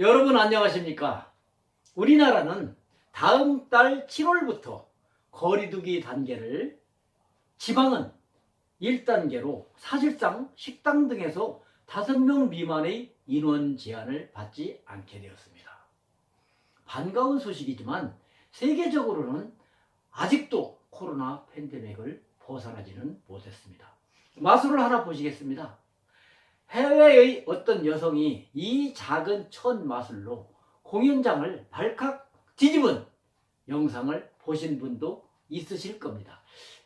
여러분 안녕하십니까? 우리나라는 다음 달 7월부터 거리두기 단계를 지방은 1단계로 사실상 식당 등에서 5명 미만의 인원 제한을 받지 않게 되었습니다. 반가운 소식이지만 세계적으로는 아직도 코로나 팬데믹을 벗어나지는 못했습니다. 마술을 하나 보시겠습니다. 해외의 어떤 여성이 이 작은 천 마술로 공연장을 발칵 뒤집은 영상을 보신 분도 있으실 겁니다.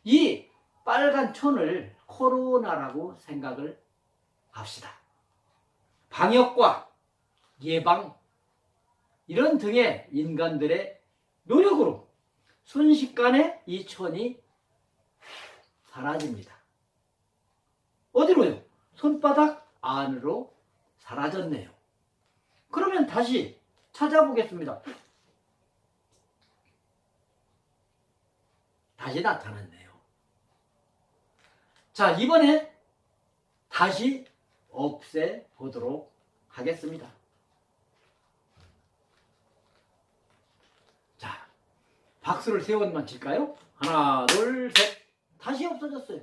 이 빨간 촌을 코로나라고 생각을 합시다. 방역과 예방 이런 등의 인간들의 노력으로 순식간에 이 촌이 사라집니다. 어디로요? 손바닥 안으로 사라졌네요. 그러면 다시 찾아보겠습니다. 다시 나타났네요. 자, 이번에 다시 없애 보도록 하겠습니다. 자, 박수를 세 번만 칠까요? 하나, 둘, 셋. 다시 없어졌어요.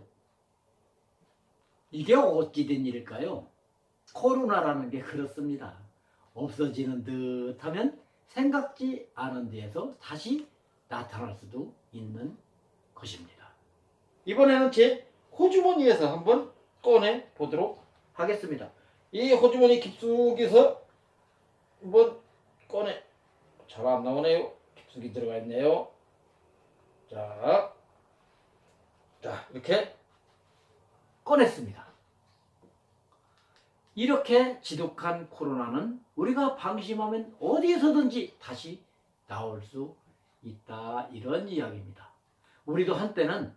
이게 어찌 된 일일까요? 코로나라는 게 그렇습니다. 없어지는 듯 하면 생각지 않은 데에서 다시 나타날 수도 있는 것입니다. 이번에는 제 호주머니에서 한번 꺼내 보도록 하겠습니다. 이 호주머니 깊숙이서 한번 꺼내 잘 안 나오네요. 깊숙이 들어가 있네요. 자, 자 이렇게 꺼냈습니다. 이렇게 지독한 코로나는 우리가 방심하면 어디에서든지 다시 나올 수 있다 이런 이야기입니다. 우리도 한때는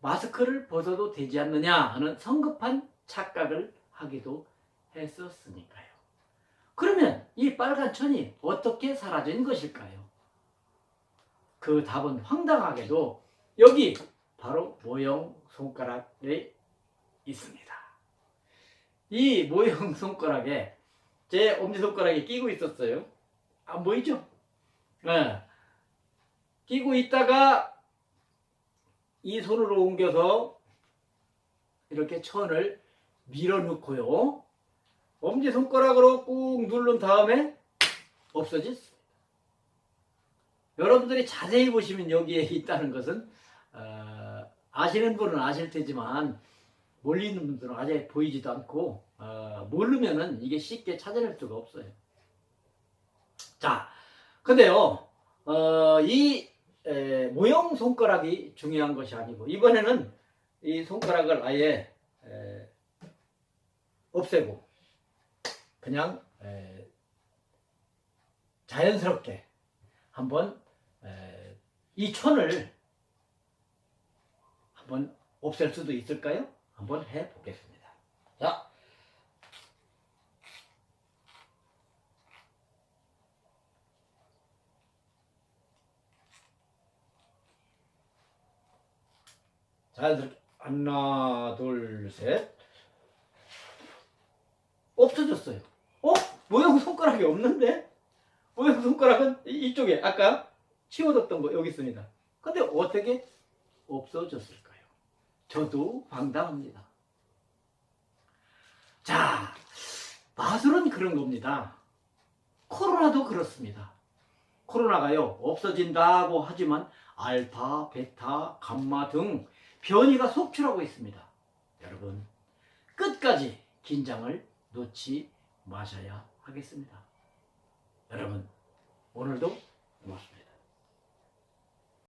마스크를 벗어도 되지 않느냐 하는 성급한 착각을 하기도 했었으니까요. 그러면 이 빨간 천이 어떻게 사라진 것일까요? 그 답은 황당하게도 여기 바로 모형 손가락에 있습니다. 이 모형 손가락에 제 엄지손가락에 끼고 있었어요. 안 보이죠? 네. 끼고 있다가 이 손으로 옮겨서 이렇게 천을 밀어넣고요. 엄지손가락으로 꾹 누른 다음에 없어졌습니다. 여러분들이 자세히 보시면 여기에 있다는 것은 어, 아시는 분은 아실 테지만 멀리 있는 분들은 아예 보이지도 않고 어, 모르면은 이게 쉽게 찾아낼 수가 없어요. 자, 근데요, 어, 이 에, 모형 손가락이 중요한 것이 아니고 이번에는 이 손가락을 아예 에, 없애고 그냥 에, 자연스럽게 한번 에, 이 촌을 한번 없앨 수도 있을까요? 한번 해 보겠습니다. 자. 자연스럽게 하나 둘셋 없어졌어요. 어? 모형 손가락이 없는데? 모형 손가락은 이- 이쪽에 아까 치워뒀던 거 여기 있습니다. 근데 어떻게 없어졌을까요? 저도 황당합니다. 자, 마술은 그런 겁니다. 코로나도 그렇습니다. 코로나가요, 없어진다고 하지만 알파, 베타, 감마 등 변이가 속출하고 있습니다. 여러분, 끝까지 긴장을 놓지 마셔야 하겠습니다. 여러분, 오늘도 고맙습니다.